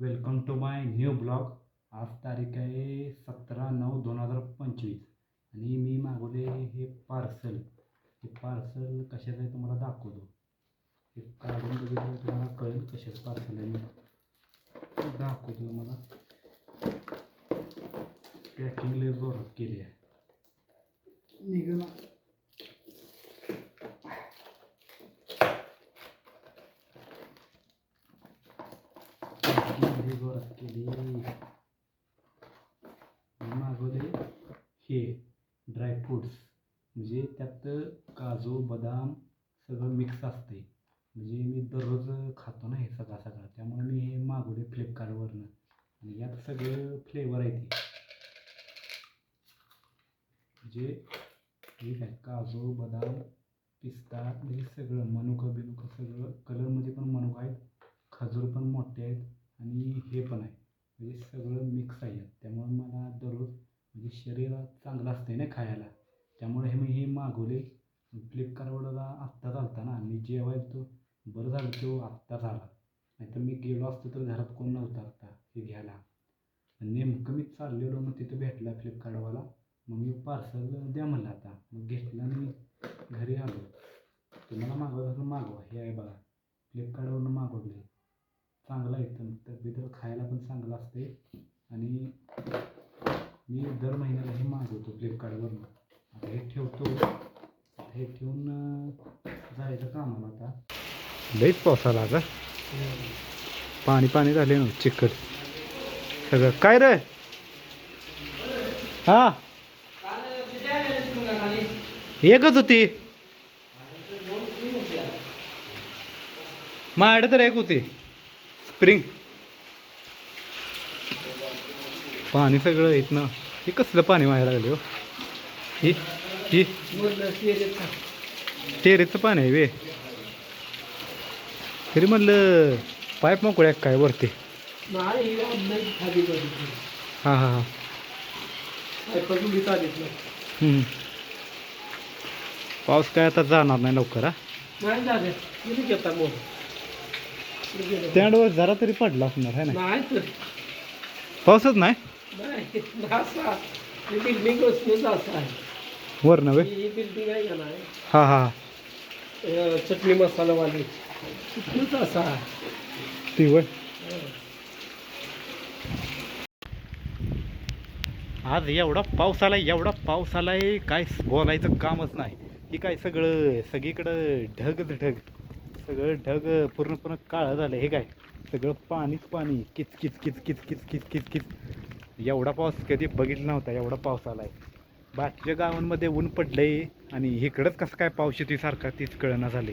Welcome to my new blog आज तारीख आहे सतरा नऊ दोन हजार पंचवीस. आणि मी मागवले हे पार्सल हे पार्सल कशाचं आहे तुम्हाला दाखवतो. हे काढून बघितलं तुम्हाला कळेल कशाचं पार्सल आहे मी दाखवतो तुम्हाला. पॅकिंग लय जोरात केली आहे. निघाला. पॅकिंग लय जोरात केली मागवले हे ड्रायफ्रूट्स म्हणजे त्यात काजू बदाम सगळं मिक्स असते म्हणजे मी दररोज खातो ना हे सकाळ सकाळ त्यामुळे मी हे मागवले फ्लिपकार्टवरनं आणि यात सगळं फ्लेवर आहे ते. म्हणजे ठीक आहे काजू बदाम पिस्ता म्हणजे सगळं मनुका बिनुका सगळं कलरमध्ये पण मनुका आहेत खजूर पण मोठे आहेत. आणि हे पण आहे. म्हणजे सगळं मिक्स आहे. त्यामुळे मला दररोज म्हणजे शरीरात चांगलं असते ना खायला. त्यामुळे हे मी हे मागवले फ्लिपकार्टवरला आत्ता चालता ना आणि जेवायला तो बरं झालं तो आत्ता झाला. नाहीतर मी गेलो असतो तर घरात कोण नव्हता आत्ता हे घ्यायला. नेमकं मी चाललेलो मग तिथं भेटला फ्लिपकार्टवाला. मग मी पार्सल द्या म्हणलं आता. मग घेतलं आणि मी घरी आलो तुम्हाला मागवायचं असेल मागवा हे आहे बघा फ्लिपकार्टवरून मागवले चांगलं आहे तर खायला पण चांगलं असते आणि मी दर महिन्याला हे मागवतो फ्लिपकार्टवरून. आता हे ठेवतो. हे ठेवून जायचं कामाला आता. लईच पावसाला आता का पाणी पाणी झाले ना चिकट. सगळं. काय रे? हा? एकच होती. माझ्याकडे तर एक होती. स्प्रिंग पाणी सगळं येत ना. हे कसलं पाणी व्हायला लागले हो? ही ही. टेरेचं पाणी आहे वे. तरी म्हणलं पाईप मोकळ्या काय वरती? हां हां हां. पाऊस काय आता जाणार नाही लवकर हा? त्यावर जरा तरी पडला असणार आहे ना? पाऊसच नाही? बिल्डिंग वर नव्हे ही बिल्डिंग आहे का नाही? हां हां अं, चटणी मसालावाली. तिथूनच असा आहे. ती वय आज एवढा पाऊस आलाय एवढा पाऊस आलाय काय बोलायचं कामच नाही. ही काय सगळं सगळीकडं ढगच ढग. सगळं ढग पूर्णपणे काळं झालं हे काय? सगळं पाणीच पाणी. किच किच किच किच किच किच किच किच. एवढा पाऊस कधी बघितला नव्हता एवढा पाऊस आलाय. बाकीच्या गावांमध्ये ऊन पडलंय आणि इकडंच कसं काय पाऊस येते सारखा तीच कळना झाली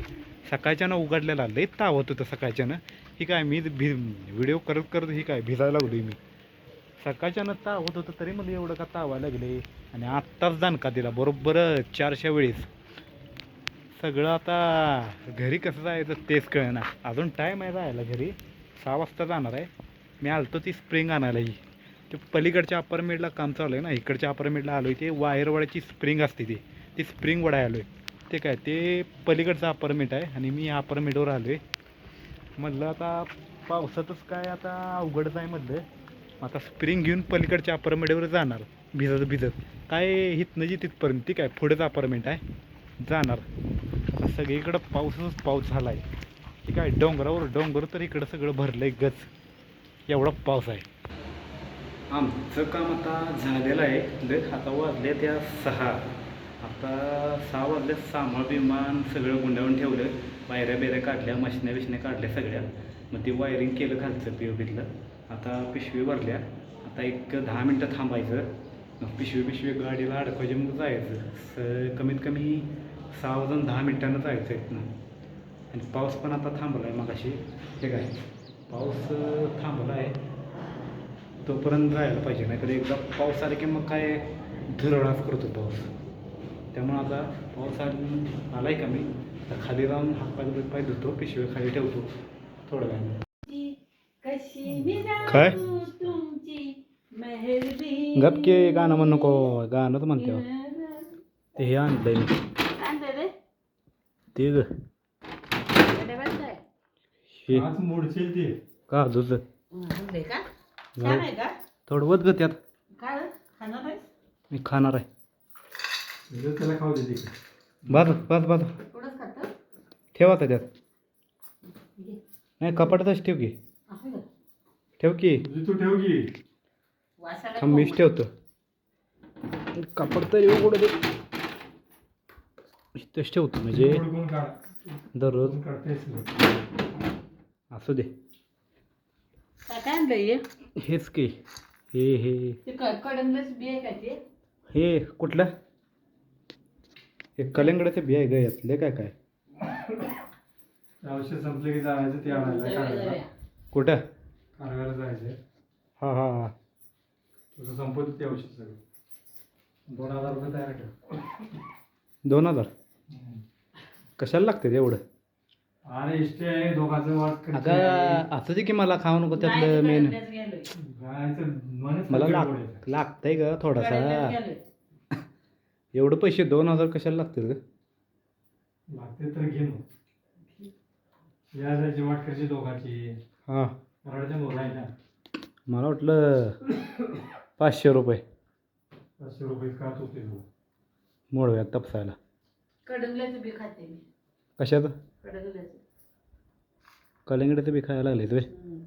सकाळच्यानं उघडलेला लय तावत होतं सकाळच्यानं. ही काय मी भि व्हिडिओ करत करत ही काय भिजायला लागलोय मी. सकाळच्यानं तावत होतं तरी मला एवढं का तावायला लागले आणि आत्ताच दणका दिला बरोबर चारशा वेळेस. सगळं आता घरी कसं जायचं तेच कळना. अजून टाईम आहे जायला घरी. सहा वाजता जाणार आहे. मी आलतो ती स्प्रिंग आणायला. ही ते पलीकडच्या अपार्टमेंटला काम चालू आहे ना इकडच्या अपार्टमेंटला आलो आहे ते वायरवाड्याची स्प्रिंग असते ती ती स्प्रिंग वडाय आलो आहे ते काय ते पलीकडचं अपार्टमेंट आहे आणि मी अपार्टमेंटवर आलो आहे म्हटलं आता पावसातच काय आता अवघडच आहे म्हटलं आता स्प्रिंग घेऊन पलीकडच्या अपार्टमेंटवर जाणार भिजत भिजत. काय हितनं जी तिथपर्यंत ती काय पुढेच अपार्टमेंट आहे जाणार. आता सगळीकडं पाऊसच पाऊस झाला आहे ठीक आहे डोंगरावर डोंगर तर इकडं सगळं भरलं आहे गच. एवढा पाऊस आहे. आमचं काम आता झालेलं आहे. लय आता वाजल्या त्या सहा. आता सहा वाजले सामा विमान सगळं गुंडाळून ठेवलं. वायऱ्या बिऱ्या काढल्या मशन्या बिशन्या काढल्या सगळ्या. मग ते वायरिंग केलं खालचं पी ओ आता पिशवी भरल्या. आता एक दहा मिनटं थांबायचं. मग पिशवी पिशवी गाडीला अडकवायची मग जायचं. स कमीत कमी सहा वाजून दहा मिनटानं जायचं इथनं. आणि पाऊस पण आता थांबला आहे मग अशी हे काय? पाऊस थांबला आहे तोपर्यंत राहायला पाहिजे नाहीतर एकदा पाऊस आला की मग काय धुरळाच करतो पाऊस. त्यामुळं आता पाऊस आला आला आहे का मी आता खाली राहून हात पाय पाय धुतो पिशवी खाली ठेवतो थोडं वेळ. काय? तुमची मेहरबी गपके गाणं म्हण नको गाणंच म्हणते. हो. ते हे आणलंय ते ग. हे. काजूचं छान आहे का? थोडं वत ग त्यात. काय? खाणार मी खाणार आहे. म्हणजे त्याला खाऊ दे थोडंच खातं? ठेवा आता त्यात. घे. नाही कपाटातच ठेव की. असं का? ठेव की. तुझी तू ठेव की. वासाला थांब मीच. ठेवतो. कपाट तरी उघड दे इथंच ठेवतो म्हणजे कोण काढ दररोज. काढतेस असू दे. काय काय आणलं हे? हेच की हे हे. ते क- कडंबच बी आहे का ते? हे कुठलं? हे कलिंगडाचे बी आहे ग यातले काय काय? औषध संपले की जायचं ते आणायला जाऊया. कुठं? काढायला जायचं हा हा हा. तुझं संपत ते औषध सगळं. दोन हजार रुपये तयार ठेव दोन हजार? कशाला लागते एवढं? अरे इष्टे आहे दोघांचं वाट अगं असं की मला खाऊ नको त्यातलं मेन. मला लाग लाग लागतंय ग थोडासा. एवढं पैसे दोन हजार कशाला लागतील ग? लागते तर घे मग. या जायची वाट कशी दोघांची. हा. मुलायला मला वाटलं पाचशे रुपये. पाचशे रुपये का होते तू. मोडव्यात तपसायला. कडंबल्याचं बी खाते मी. कशात कडंबल्याचं कलिंगडाचे बी खायला लागले तुम्ही हम्म.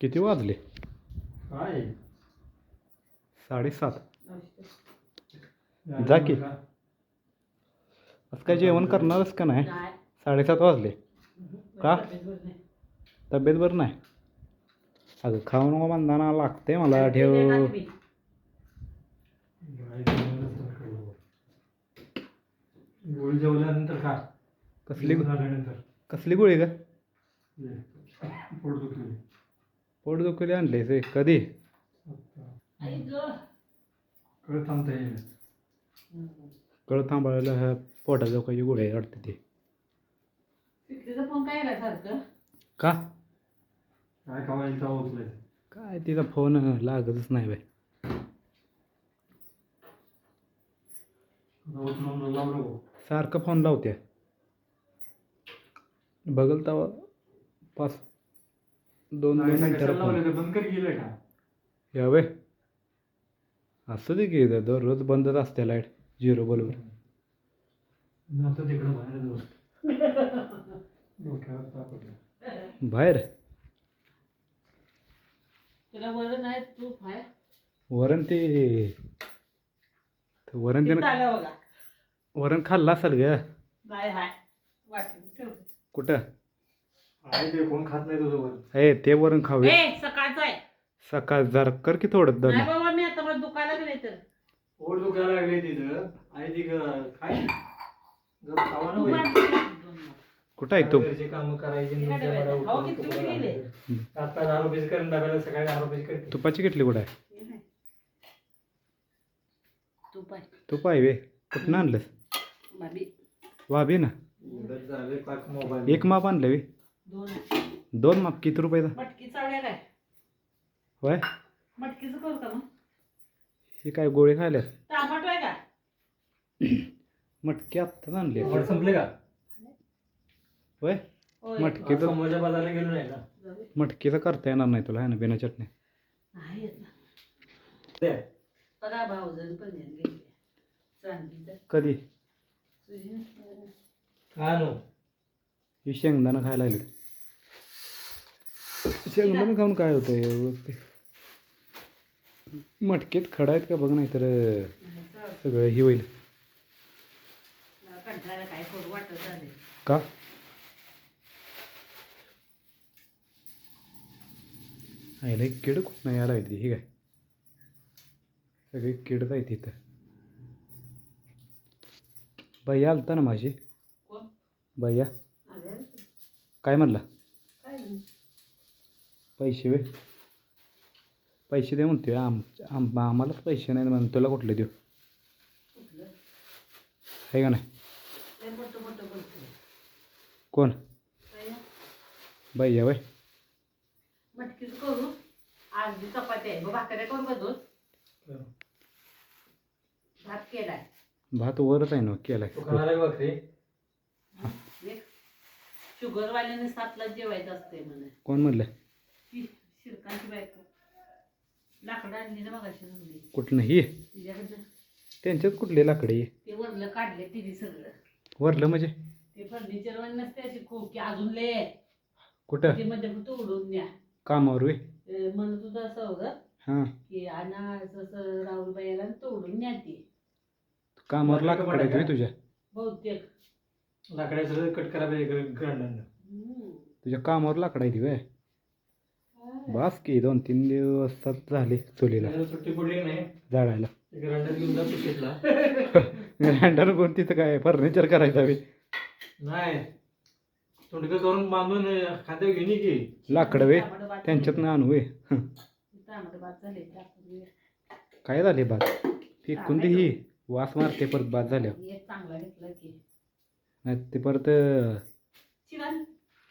किती वाजले काय साडेसात. जा की. आज काय जेवण करणारच का नाही. साडेसात वाजले का? तब्येत बरी नाही. अगं खाऊ नको म्हणताना लागते मला ठेव ते. गोळी जेवल्यानंतर खा कसली झाल्यानंतर कसली गोळी ग? ये. पोट दुखली पोट दुखले आणले ते कधी? गं. थांबता येईल हम्म. कळ थांबायला ह्या पोटाच्या दुखायची गोळी आहे वाटते ते फोन काय आला सारखं? का? काय खावायला तेव्हा उचलायचं काय तिचा फोन लागतच नाही बाय आता उचलून सारखं फोन लावते बघल तेव्हा. पाच दोन दोन कशाला मिनिटाला लावलं फोन ते बंद कर गेलं का? यावे असं दे की दररोज बंदच असते लाइट झिरो तिकडं बाहेर तू वरण ते ते वरण त्यानं आलं बघा. वरण खाल्लं असेल ग नाही हाय वाटलं ठेव कुठं? आहे ते कोण खात नाही तुझं वर ए ते वरण खावे ए सकाळचं आहे. सकाळ जरा कर की थोडं नाही दम बाबा मी आता मला दुखायला गेले तर. पोट दुखायला लागले तिथं. आहे ती ग- काय जरा खावा ना तू बाई. बांध. कुठं आहे तू? घरची कामं करायची ते काय नुसतं मला डब्यात? खाऊ उठून की तुम्ही तुकडा गेले? लावायचं. आता दहा रुपयाची करून डब्याला सकाळी दहा रुपयाची करते तुपाची किटली कुठं? आहे हे नाही. तू पाय तूप आहे वे. कुठं आणलंस? भाभी. वाबी ना? एक माप आणलं वे दोन माप किती रुपयाचा मटकी चावड्या काय? होय? हे काय गोळी खायला टमाटो आहे का? मटकी आत्ताच आणली. संपले का? होय. मटकी तर बाजारला गेलो नाही. मटकीचं करता येणार नाही तुला है ना बिना चटणी. कधी? हा नो शेंगदाणा खायला लागली. शेंगदाणा खाऊन काय होतं ते मटकीत खडा आहेत का? बघ नाही तर. सगळं ही होईल. का? आईला एक किड खूप नाही यायला येते ही काय? सगळी किडच आहे तिथं भैया आलता ना माझी भैया काय म्हणला. पैसे वे. पैसे दे म्हणते आम आम आम्हालाच पैसे नाही म्हणून तुला कुठले देऊ? आहे का नाही? कोण? भैया वय. मटकीचं करू. आज चपाती आहे. भात केलाय. भात वरच आहे ना केलाय. एक शुगरवाल्याने सातला जेवायचं असतंय म्हणे. कोण म्हणलं? ती शिरकांची बायको. लाकडं आणली ना मगाशी म्हणली कुठलं ही? तिच्याकडनं. त्यांच्यात कुठले लाकडे ते वरलं काढले तिने सगळं. वरलं म्हणजे? ते फर्निचर वर नसते अशी खूप की अजून लय आहे. कुठं? ते मध्ये फक्त उडून न्या. कामावर वे म्हणत होतं असं होतं हां. की आणा असं असं राहुलबाईला आणि तोडून न्या ती. कामावर लाकडं तुझ्या? लाकडाचं कट करा पाहिजे ग्रांडानं. हम्म. तुझ्या कामावर लाकडं आहेत वे बास की दोन तीन दिवसात झाले चुलीला. त्याला सुट्टी पडली की नाही? जाळायला. ग्रांडर घेऊन ग्राइंडर कोण तिथं काय फर्निचर करायचं हवे नाही. तोंडकं करून बांधून की. लाकडं वे त्यांच्यातनं आणू वे हं. काय झाले भात फेकून दे ही? वास मारते परत झाल्यावर. एक चांगला घेतला की. नाही ते परत